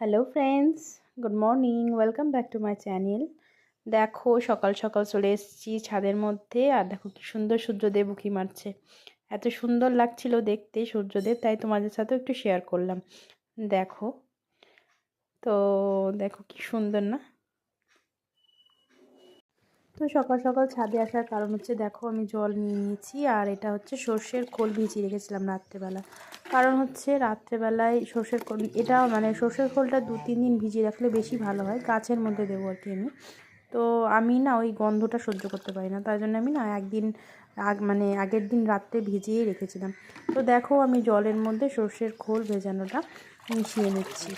Hello friends good morning welcome back to my channel দেখো, সকাল সকাল চলে এসেছি ছাদের মধ্যে, আর দেখো কি সুন্দর সূর্যদেব উঁকি মারছে। এত সুন্দর লাগছিল দেখতে সূর্যদেব, তাই তোমাদের সাথেও একটু শেয়ার করলাম। দেখো, তো দেখো কি সুন্দর না? তো সকাল সকাল ছাদে আসার কারণ হচ্ছে, দেখো আমি জল নিয়ে নিয়েছি আর এটা হচ্ছে সর্ষের খোল ভিজিয়ে রেখেছিলাম রাত্রেবেলা। কারণ হচ্ছে রাত্রেবেলায় সর্ষের খোল, এটা মানে সর্ষের খোলটা দু, তিন দিন ভিজিয়ে রাখলে বেশি ভালো হয়, গাছের মধ্যে দেবো আর কি আমি। তো আমি না ওই গন্ধটা সহ্য করতে পারি না, তার জন্য আমি না একদিন আগ মানে আগের দিন রাত্রে ভিজিয়েই রেখেছিলাম। তো দেখো আমি জলের মধ্যে সর্ষের খোল ভেজানোটা মিশিয়ে নিচ্ছি।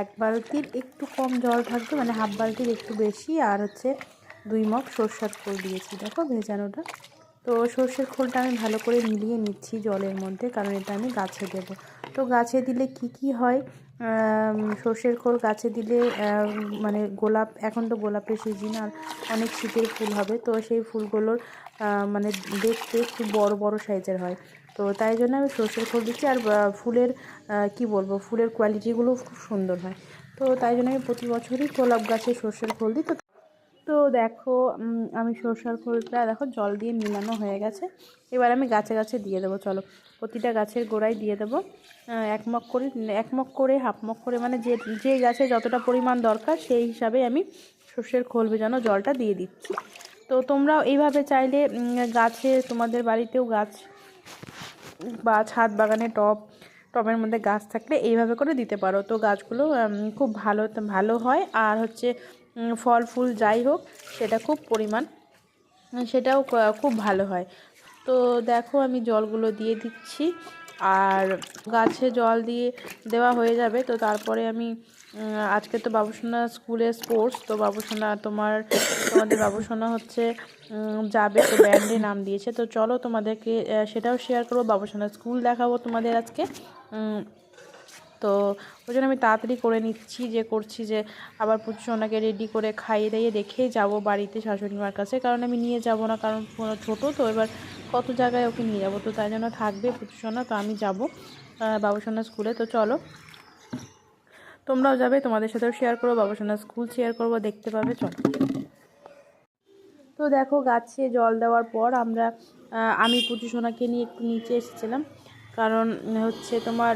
এক বালতির একটু কম জল থাকবে মানে হাফ বালতির একটু বেশি, আর হচ্ছে দুই মগ সর্ষার খোল দিয়েছি। দেখো ভেজানোটা। তো সর্ষের খোলটা আমি ভালো করে মিলিয়ে নিচ্ছি জলের মধ্যে, কারণ এটা আমি গাছে দেবো। তো গাছে দিলে কি কি হয়? সর্ষের খোল গাছে দিলে মানে গোলাপ, এখন তো গোলাপের সিজন আর অনেক শীতের ফুল হবে। তো সেই ফুলগুলোর মানে দেখতে খুব বড় বড় সাইজের হয়। তো তাই জন্য আমি সর্ষের খোল দিচ্ছি। আর ফুলের কি বলব, ফুলের কোয়ালিটিগুলো খুব সুন্দর হয়। তো তাই জন্য আমি প্রতি বছরই গোলাপ গাছে সর্ষের খোল দিই। তো তো দেখো আমি সরষার খোলটা দেখো, জল দিয়ে মিলানো হয়ে গেছে। এবার আমি গাছে গাছে দিয়ে দেবো, চলো। প্রতিটা গাছের গোড়ায় দিয়ে দেবো। এক মগ করে, এক মগ করে, হাফ মগ করে মানে যে যে গাছে যতটা পরিমাণ দরকার, সেই হিসাবে আমি সর্ষের খোল ভেজানো জলটা দিয়ে দিচ্ছি। তো তোমরাও এইভাবে চাইলে গাছে, তোমাদের বাড়িতেও গাছ বা ছাদ বাগানে টব, টবের মধ্যে গাছ থাকলে এইভাবে করে দিতে পারো। তো গাছগুলো খুব ভালো ভালো হয়। আর হচ্ছে ফল, ফুল যাই হোক, সেটা খুব পরিমাণ। সেটাও খুব ভালো হয়। তো দেখো আমি জলগুলো দিয়ে দিচ্ছি, আর গাছে জল দিয়ে দেওয়া হয়ে যাবে। তো তারপরে আমি আজকে তো বাবুসোনা স্কুলে স্পোর্টস, তো বাবুসোনা তোমার, তোমাদের বাবুসোনা হচ্ছে যাবে তো ব্যান্ডে নাম দিয়েছে। তো চলো তোমাদেরকে সেটাও শেয়ার করব। বাবুসোনা স্কুল দেখাবো তোমাদের আজকে। তো ওই জন্য আমি তাড়াতাড়ি করে নিচ্ছি, যে করছি যে আবার পুচোনাকে রেডি করে খাইয়ে দাইয়ে রেখেই যাব বাড়িতে শাশুড়ি মার কাছে। কারণ আমি নিয়ে যাব না, কারণ ছোটো তো, এবার কত জায়গায় ওকে নিয়ে যাব? তো তাই জন্য থাকবে পুচোনা তো আমি যাব বাবুসোনা স্কুলে তো চলো, তোমরাও যাবে, তোমাদের সাথেও শেয়ার করব বাবুসোনা স্কুল শেয়ার করব, দেখতে পাবে, চলো। তো দেখো, গাছে জল দেওয়ার পর আমরা আমি পুচু সোনাকে নিয়ে একটু নিচে এসেছিলাম। কারণ হচ্ছে তোমার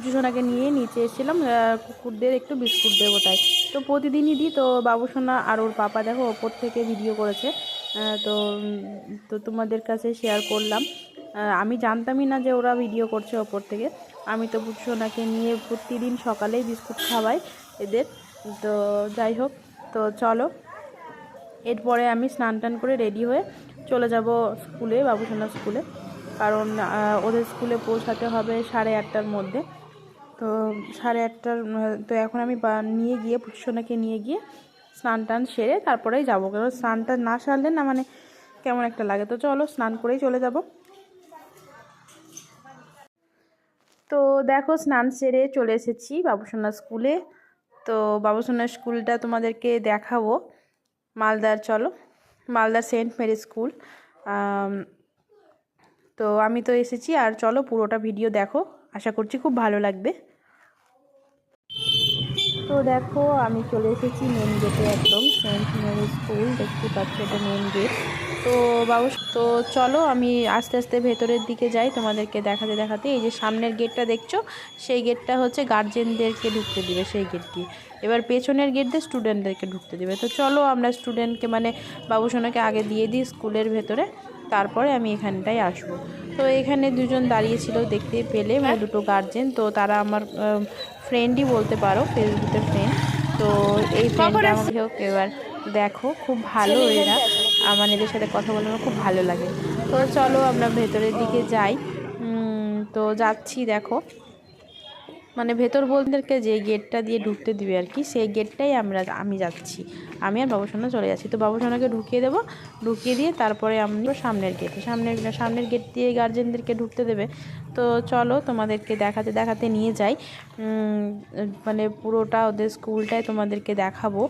পুচু সোনাকে নিয়ে নিচে এসেছিলাম কুকুরদের একটু বিস্কুট দেবো তাই। তো প্রতিদিনই দিই, তো বাবু সোনা আর ওর পাপা দেখো ওপর থেকে ভিডিও করেছে। তো তো তোমাদের কাছে শেয়ার করলাম। আমি জানতামই না যে ওরা ভিডিও করছে ওপর থেকে। আমি তো পুচু সোনাকে নিয়ে প্রতিদিন সকালেই বিস্কুট খাওয়াই এদের। তো যাই হোক, তো চলো। এরপরে আমি স্নান টান করে রেডি হয়ে চলে যাব স্কুলে বাবুসোনা স্কুলে। কারণ ওদের স্কুলে পৌঁছাতে হবে সাড়ে আটটার মধ্যে। তো সাড়ে আটটার, তো এখন আমি নিয়ে গিয়ে পুষ্যনাকে নিয়ে গিয়ে স্নান টান সেরে তারপরেই যাব। কারণ স্নান টান না সারলে না মানে কেমন একটা লাগে। তো চলো স্নান করেই চলে যাব। তো দেখো স্নান সেরে চলে এসেছি বাবুসোনা স্কুলে। তো বাবুসোনা স্কুলটা তোমাদেরকে দেখাবো। মালদার, চলো। মালদার সেন্ট মেরি স্কুল। তো আমি তো এসেছি। আর চলো পুরোটা ভিডিও দেখো। আশা করছি খুব ভালো লাগবে। তো দেখো, আমি চলে এসেছি মেন গেটে একদম সেন্ট মেরি স্কুল দেখতে পাচ্ছি এটা মেন গেট তো বাবু, তো চলো, আমি আস্তে আস্তে ভেতরের দিকে যাই, তোমাদেরকে দেখাতে দেখাতে। এই যে সামনের গেটটা দেখছ, সেই গেটটা হচ্ছে গার্জেনদেরকে ঢুকতে দিবে, সেই গেট দিয়ে। এবার পেছনের গেট দিয়ে স্টুডেন্টদেরকে ঢুকতে দেবে। তো চলো, আমরা স্টুডেন্টকে মানে বাবুসোনাকে আগে দিয়ে দিই স্কুলের ভেতরে। তারপরে আমি এখানটায় আসব। তো এখানে দুজন দাঁড়িয়েছিল দেখতে পেলে মানে দুটো গার্জেন তো তারা আমার ফ্রেন্ডই বলতে পারো ফেসবুকের ফ্রেন্ড তো এই ফ্রেন্ডটা আমাকে হোক এবার দেখো খুব ভালো এরা। আমার এদের সাথে কথা বলে আমার খুব ভালো লাগে। তো চলো আমরা ভেতরের দিকে যাই। তো যাচ্ছি দেখো। মানে ভেতর বলদেরকে যে গেটটা দিয়ে ঢুকতে দিবে আর কি, সেই গেটটাই আমরা, আমি যাচ্ছি। আমি আর বাবুসোনা চলে যাচ্ছি। তো বাবুসোনাকে ঢুকিয়ে দেবো। ঢুকিয়ে দিয়ে তারপরে আমি সামনের গেট সামনের সামনের গেট দিয়ে গার্জেনদেরকে ঢুকতে দেবে। তো চলো তোমাদেরকে দেখাতে দেখাতে নিয়ে যাই। মানে পুরোটা ওদের স্কুলটাই তোমাদেরকে দেখাবো।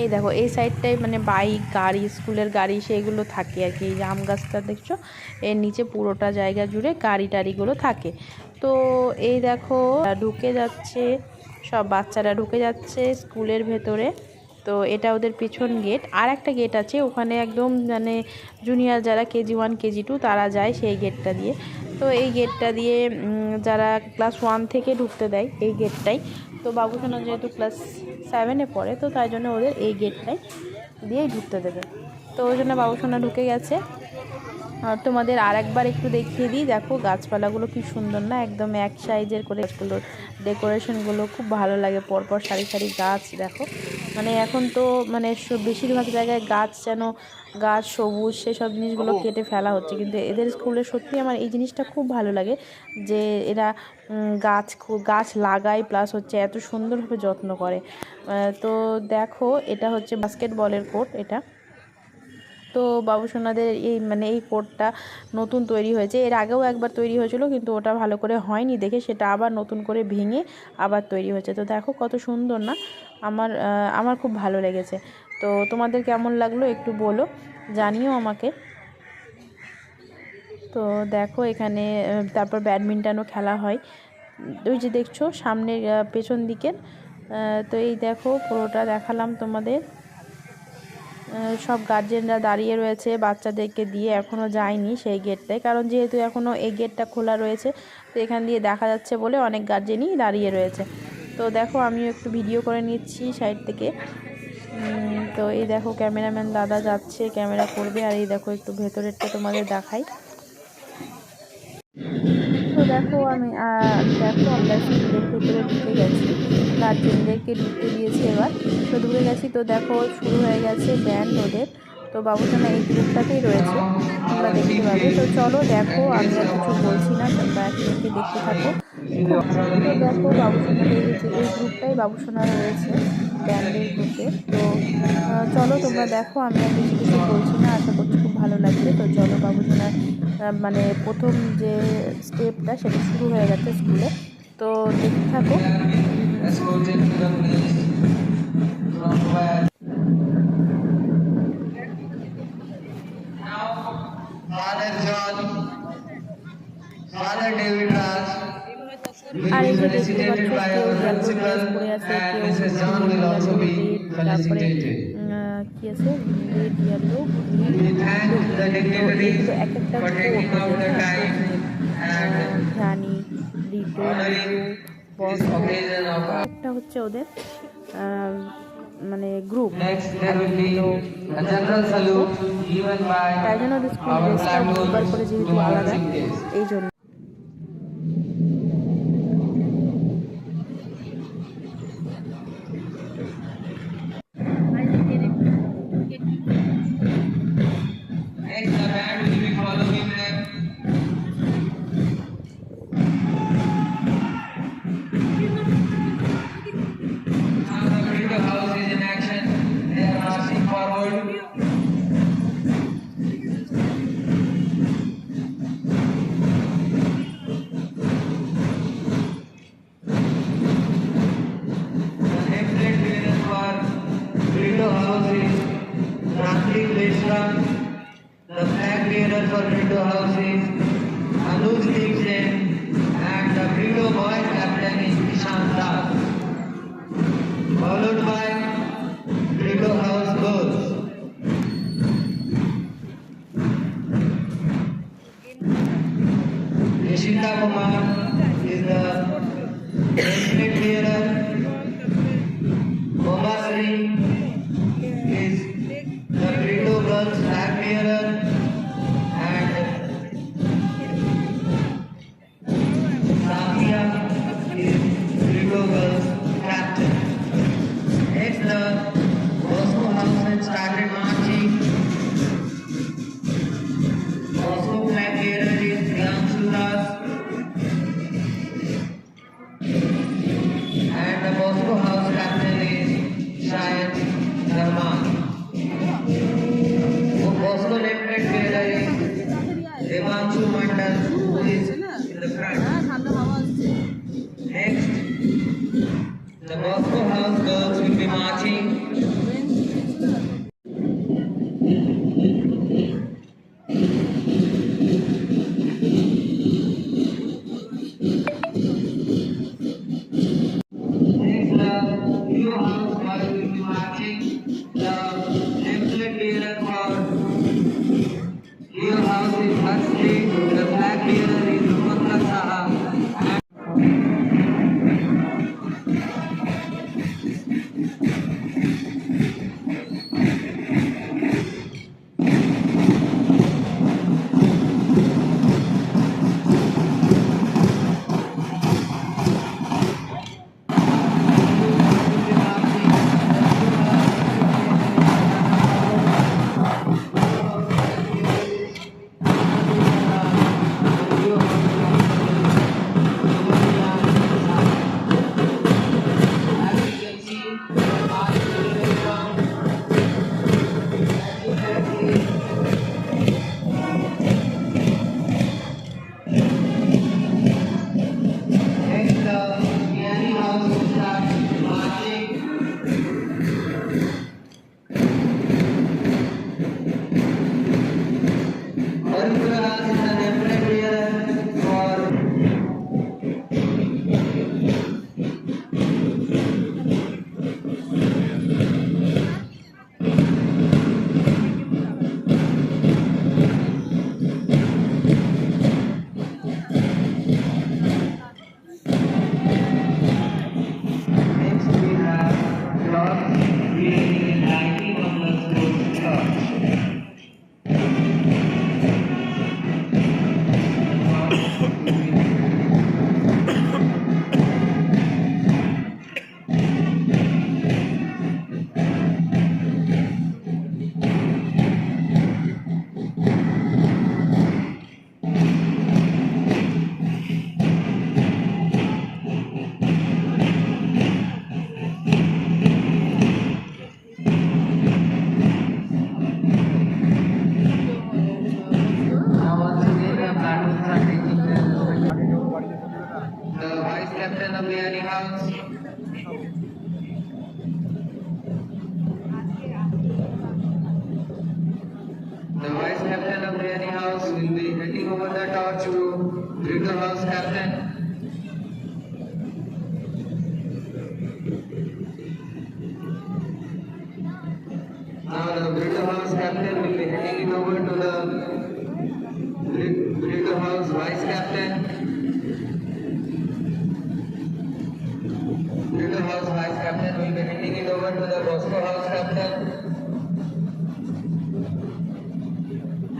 এই দেখো, এই সাইডটায় মানে বাইক গাড়ি, স্কুলের গাড়ি সেইগুলো থাকে আর কি। এই যে আম গাছটা দেখছ, এর নিচে পুরোটা জায়গা জুড়ে গাড়ি টাড়িগুলো থাকে। তো এই দেখো, ঢুকে যাচ্ছে, সব বাচ্চারা ঢুকে যাচ্ছে স্কুলের ভেতরে। তো এটা ওদের পেছন গেট আর একটা গেট আছে, ওখানে একদম মানে জুনিয়র যারা কেজি ওয়ান কেজি টু তারা যায় সেই গেটটা দিয়ে। তো এই গেটটা দিয়ে যারা ক্লাস ওয়ান থেকে ঢুকতে দেয়, এই গেটটাই তো বাবুসোনা যেহেতু ক্লাস সেভেনে পড়ে, তো তাই জন্য ওদের এই গেটটাই দিয়েই ঢুকতে দেবে। তো ওই জন্য বাবুসোনা ঢুকে গেছে। তোমাদের আর একবার একটু দেখিয়ে দিই। দেখো গাছপালাগুলো কি সুন্দর না? একদম এক সাইজের করে গাছগুলোর ডেকোরেশনগুলো খুব ভালো লাগে। পরপর সারি সারি গাছ দেখো। মানে এখন তো মানে বেশিরভাগ জায়গায় গাছ যেন গাছ সবুজ সেসব জিনিসগুলো কেটে ফেলা হচ্ছে। কিন্তু এদের স্কুলে সত্যি আমার এই জিনিসটা খুব ভালো লাগে যে এরা গাছ গাছ লাগায় প্লাস হচ্ছে এত সুন্দরভাবে যত্ন করে। তো দেখো এটা হচ্ছে বাস্কেটবলের কোর্ট এটা। তো বাবুসোনাদের এই মানে এই কোডটা নতুন তৈরি হয়েছে। এর আগেও একবার তৈরি হয়েছিল, কিন্তু ওটা ভালো করে হয়নি দেখে সেটা আবার নতুন করে ভেঙে আবার তৈরি হয়েছে। তো দেখো কত সুন্দর না? আমার আমার খুব ভালো লেগেছে। তো তোমাদের কেমন লাগল একটু বলো, জানিও আমাকে। তো দেখো এখানে তারপর ব্যাডমিন্টনও খেলা হয়। ওই যে দেখছ সামনের পেছন দিকের তো এই দেখো পুরোটা দেখালাম তোমাদের। সব গার্জেনরা দাঁড়িয়ে রয়েছে বাচ্চাদেরকে দিয়ে এখনও যায়নি সেই গেটটায় কারণ যেহেতু এখনও এই গেটটা খোলা রয়েছে, তো এখান দিয়ে দেখা যাচ্ছে বলে অনেক গার্জেনই দাঁড়িয়ে রয়েছে। তো দেখো, আমিও একটু ভিডিও করে নিচ্ছি সাইড থেকে। তো এই দেখো ক্যামেরাম্যান দাদা যাচ্ছে ক্যামেরা করবে। আর এই দেখো, একটু ভেতরেরটা তোমাদের দেখাই। তো দেখো আমি দেখো আমরা স্কুলের ভেতরে ঢুকে গেছি। গার্জেনদেরকে ঢুকতে দিয়েছে এবার। তো ঢুকে গেছি তো দেখো, শুরু হয়ে গেছে ব্যান্ড ওদের। তো বাবুসোনা এই গ্রুপটাতেই রয়েছে, তোমরা দেখতে পাবে। তো চলো দেখো, আমি আর কিছু বলছি না, তোমরা এক মিনিটে দেখতে থাকো। তো দেখো বাবুসোনার এই গ্রুপটাই বাবুসোনা রয়েছে ব্যান্ডের গ্রুপে তো চলো তোমরা দেখো, আমি আর বেশি কিছু বলছি না খুব ভালো লাগছে। তো চলো বাবুজনার মানে প্রথম যে স্টেপটা সেটা শুরু হয়ে গেছে স্কুলে তো দেখতে থাকো। আর কি আছে রেড ইয়েলো একটা হচ্ছে ওদের মানে গ্রুপ তাই জন্য ওদের স্কুল যেহেতু আলাদা. এই জন্য The flag bearer for Freedom houses, Anuj Deep Jain. And the Freedom Boy captain is Ishan Das. Followed by Cárdenas. Over to the Bosco House captain.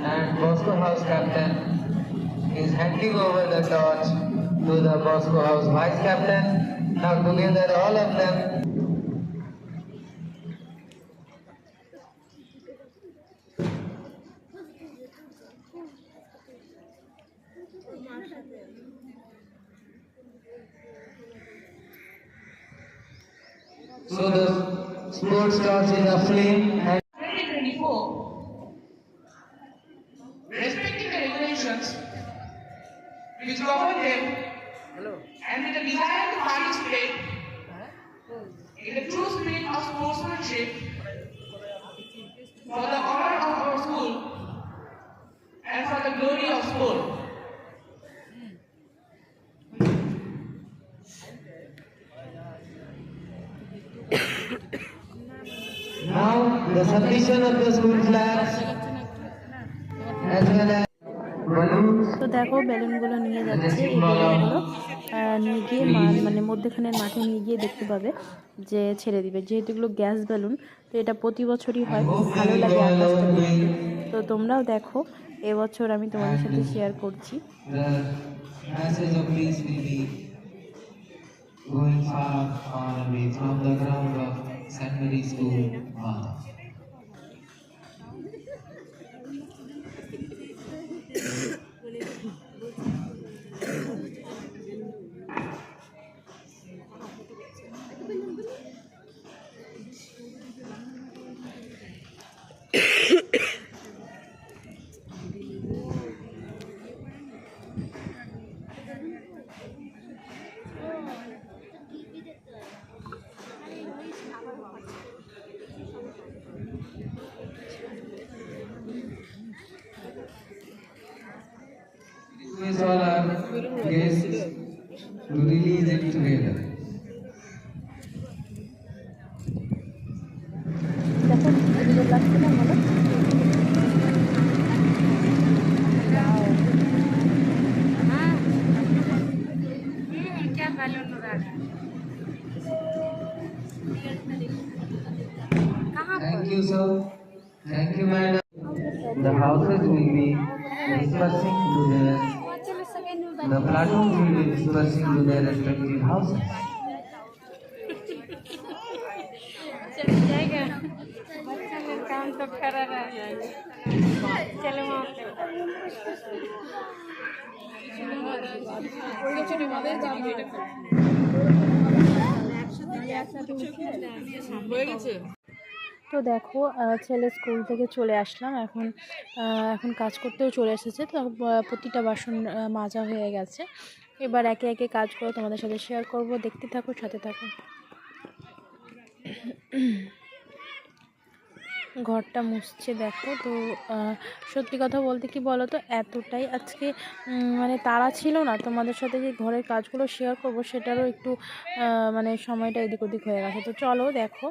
And Bosco House captain is handing over the torch to the Bosco House vice captain. Now together all of them the sports torch is aflame and 2024, respecting the regulations which govern them and with a desire to participate in the true spirit of sportsmanship for the honor of our school and for the glory of sport. The submission of the school flags as well as তো দেখো বেলুনগুলো নিয়ে যাচ্ছে এই বেলুনগুলো নিয়ে গিয়ে মানে মধ্যখানের মাঠে নিয়ে গিয়ে দেখতে পাবে যে ছেড়ে দিবে যেহেতু এগুলো গ্যাস বেলুন তো এটা প্রতি বছরই হয় ভালো লাগে তো তোমরাও দেখো এবছর আমি তোমাদের সাথে শেয়ার করছি going far, far away from the ground of St. Mary's School, Malta. Request all our guests to release it together. काम तो खरा रहा चलो তো দেখো আহ, ছেলে স্কুল থেকে চলে আসলাম এখন আহ, এখন কাজ করতেও চলে এসেছে তো আহ, প্রতিটা বাসন আহ, মাজা হয়ে গেছে এবার একে একে কাজ করে তোমাদের সাথে শেয়ার করব। দেখতে থাকো, সাথে থাকো। ঘরটা মুছছে, দেখো। তো সত্যি কথা বলতে কি বলো তো এতটাই আজকে মানে তাড়া ছিল না। তোমাদের সাথে যে ঘরের কাজগুলো শেয়ার করব, সেটারও একটু মানে সময়টা এদিক ওদিক হয়ে গেছে। তো চলো, দেখো।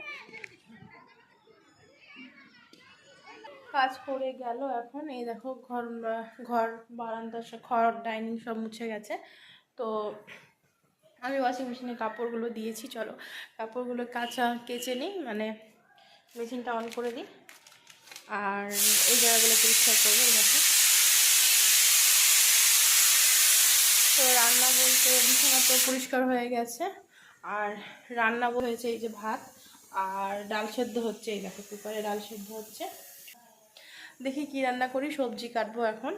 কাজ করে গেল এখন। এই দেখো, ঘর ঘর, বারান্দা, ঘর, ডাইনিং সব মুছে গেছে। তো আমি ওয়াশিং মেশিনে কাপড়গুলো দিয়েছি, চলো। কাপড়গুলো কাঁচা, কেচে নিই মানে মেশিনটা অন করে দিই। আর এই জায়গাগুলো পরিষ্কার করব দেখো। তো রান্না বলতে বিছানা তো পরিষ্কার হয়ে গেছে। আর রান্না হয়েছে এই যে ভাত, আর ডাল সেদ্ধ হচ্ছে, এই দেখো, কুকারে ডাল সেদ্ধ হচ্ছে। দেখি কি রান্না করি, সবজি কাটবো এখন।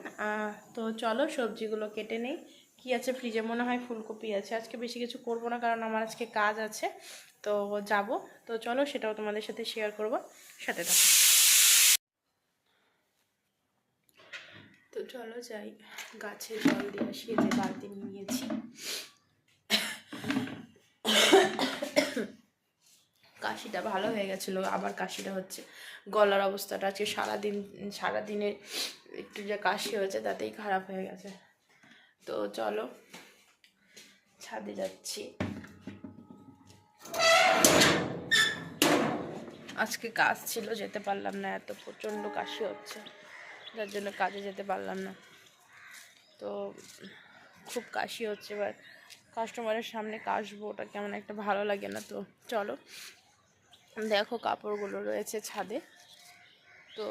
তো চলো সবজিগুলো কেটে নেই। কি আছে ফ্রিজে মনে হয় ফুলকপি আছে। আজকে বেশি কিছু করব না, কারণ আমার আজকে কাজ আছে। তো যাব। তো চলো, সেটাও তোমাদের সাথে শেয়ার করব। সাথে থাকো। তো চলো যাই। গাছে জল দিয়ে আসি যে বালতি নিয়েছি। কাশিটা ভালো হয়ে গেছিল। আবার কাশিটা হচ্ছে। গলার অবস্থাটা আজকে সারাদিন সারাদিনে একটু যে কাশি হয়েছে, তাতেই খারাপ হয়ে গেছে। তো চলো, ছাদে যাচ্ছি। আজকে কাজ ছিল, যেতে পারলাম না, এত প্রচণ্ড কাশি হচ্ছে। যার জন্য কাজে যেতে পারলাম না। তো খুব কাশি হচ্ছে, এবার কাস্টমারের সামনে কাশবো, ওটা কেমন একটা ভালো লাগে না তো। চলো, দেখো কাপড়গুলো রয়েছে ছাদে। তো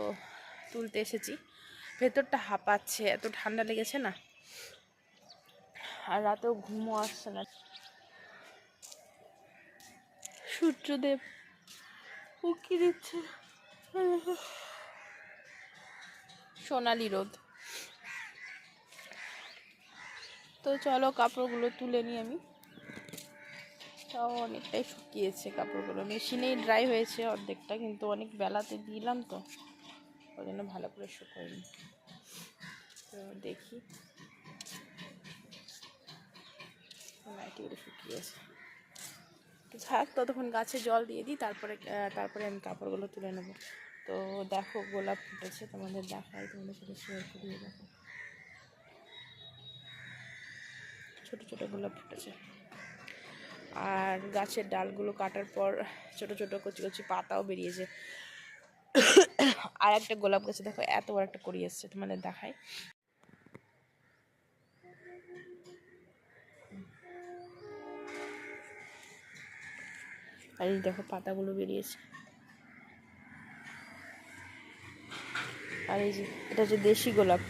তুলতে এসেছি। ভেতরটা হাঁপাচ্ছে, এত ঠান্ডা লেগেছে না? আর রাতেও ঘুমও আসছে না। সূর্যদেব উকি দিচ্ছে। সোনালি রোদ। তো চলো কাপড়গুলো তুলে নিই আমি। তাও অনেকটাই শুকিয়েছে কাপড়গুলো। মেশিনেই ড্রাই হয়েছে অর্ধেকটা, কিন্তু অনেক বেলাতে দিলাম তো। ওই জন্য ভালো করে শুকোয়নি। তো দেখি। নাইটিগুলো শুকিয়েছে থাক, ততক্ষণ গাছে জল দিয়ে দিই, তারপরে তারপরে আমি কাপড়গুলো তুলে নেব। তো দেখো, গোলাপ ফুটেছে, তোমাদের দেখাই, তোমাদের সাথে শেয়ার করিয়ে দেখো। ছোট ছোট গোলাপ ফুটেছে। আর গাছের ডালগুলো কাটার পর ছোট ছোট কচি কচি পাতাও বেরিয়েছে। আর একটা গোলাপ গাছে দেখো, এত বড় একটা করি এসছে, তোমাদের দেখাই। আর এই দেখো পাতাগুলো বেরিয়েছে। আর এই যে, এটা হচ্ছে দেশি গোলাপ,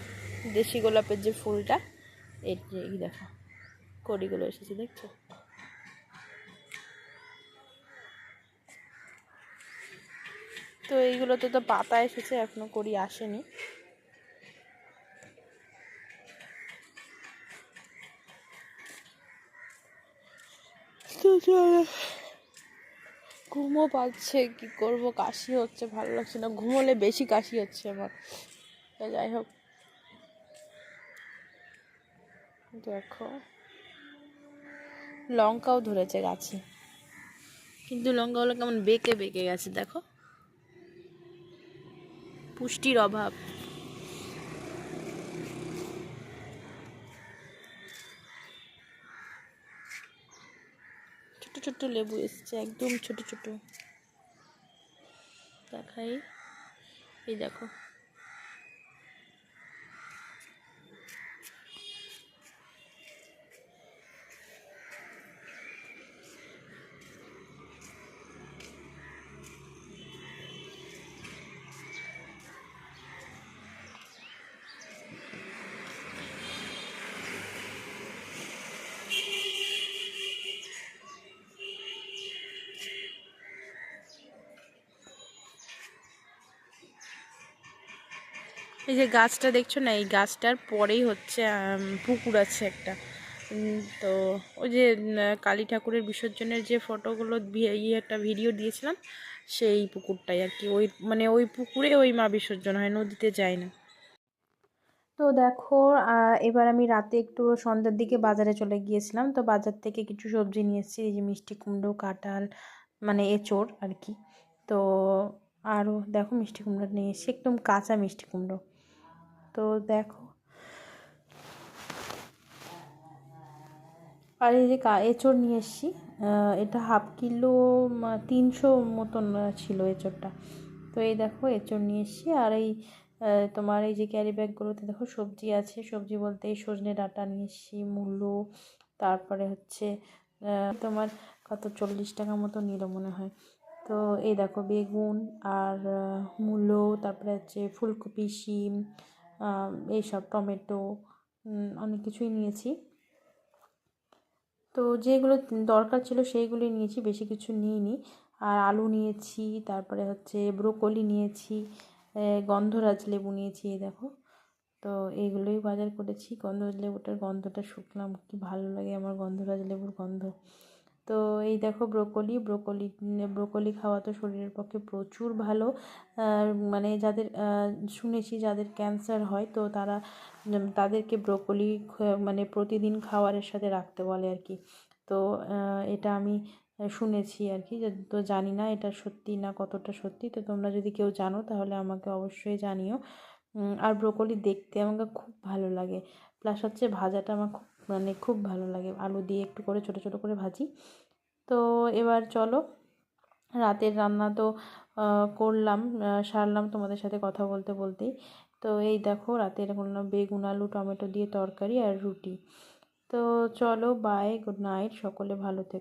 দেশি গোলাপের যে ফুলটা এই যে এই দেখো, কড়িগুলো এসেছে, দেখছ? তো এইগুলোতে তো পাতা এসেছে, এখনও কড়ি আসেনি। তো চলো। ঘুমও পাচ্ছে, কি করব? কাশি হচ্ছে, ভালো লাগছে না। ঘুমোলে বেশি কাশি হচ্ছে আমার। যাই হোক। দেখো। লঙ্কাও ধরেছে গাছে। কিন্তু লঙ্কাগুলো কেমন বেঁকে বেঁকে গেছে, দেখো। পুষ্টির অভাব। ছোট লেবু এসছে একদম ছোট ছোট। দেখাই। এই দেখো। এই যে গাছটা দেখছ না, এই গাছটার পরেই হচ্ছে পুকুর আছে একটা। তো ওই যে কালী ঠাকুরের বিসর্জনের যে ফটোগুলো ইয়ে একটা ভিডিও দিয়েছিলাম, সেই পুকুরটাই আর কি। ওই মানে ওই পুকুরে ওই মা বিসর্জন হয়, নদীতে যায় না। তো দেখো এবার আমি রাতে একটু সন্ধ্যার দিকে বাজারে চলে গিয়েছিলাম, তো বাজার থেকে কিছু সবজি নিয়ে এসেছি, এই যে মিষ্টি কুমড়ো, কাঁঠাল মানে এঁচোড় আর কি। তো আরও দেখো মিষ্টি কুমড়ো নিয়ে এসেছি, একদম কাঁচা মিষ্টি কুমড়ো। তো দেখো। আর এই যে এঁচোড় নিয়ে এসেছি এটা হাফ কিলো তিনশো মতন ছিল এঁচোড়টা। তো এই দেখো এঁচোড় নিয়ে এসেছি আর এই তোমার এই যে ক্যারি ব্যাগগুলোতে দেখো সবজি আছে। সবজি বলতে এই সজনে ডাঁটা নিয়ে এসেছি মূলো তারপরে হচ্ছে তোমার কত চল্লিশ টাকা মতো নিল মনে হয়। তো এই দেখো বেগুন আর আহ, মূলো তারপরে হচ্ছে ফুলকপি শিম এইসব টমেটো অনেক কিছুই নিয়েছি। তো যেগুলো দরকার ছিল সেইগুলি নিয়েছি, বেশি কিছু নিইনি। আর আলু নিয়েছি, তারপরে হচ্ছে ব্রোকলি নিয়েছি গন্ধরাজ লেবু নিয়েছি, এই দেখো। তো এইগুলোই বাজার করেছি। গন্ধরাজ লেবুটার গন্ধটা শুকলাম, কি ভালো লাগে আমার গন্ধরাজ লেবুর গন্ধ। তো এই দেখো ব্রোকলি ব্রোকলি ব্রোকলি খাওয়া তো শরীরের পক্ষে প্রচুর ভালো। মানে যাদের শুনেছি যাদের ক্যান্সার হয় তো তারা তাদেরকে ব্রোকলি মানে প্রতিদিন খাবারের সাথে রাখতে বলে আর কি। তো এটা আমি শুনেছি আর কি। তো জানি না এটা সত্যি না কতটা সত্যি। তো তোমরা যদি কেউ জানো তাহলে আমাকে অবশ্যই জানিও। আর ব্রোকলি দেখতে আমাকে খুব ভালো লাগে। প্লাস হচ্ছে ভাজাটা আমার খুব মানে খুব ভালো লাগে। আলু দিয়ে একটু করে ছোট ছোট করে ভাজি। তো এবার চলো, রাতের রান্না তো করলাম সারলাম তোমাদের সাথে কথা বলতে, বলতেই। তো এই দেখো রাতের করলাম বেগুন, আলু, টমেটো দিয়ে তরকারি আর রুটি। তো চলো বাই গুড নাইট সকলে ভালো থেকো।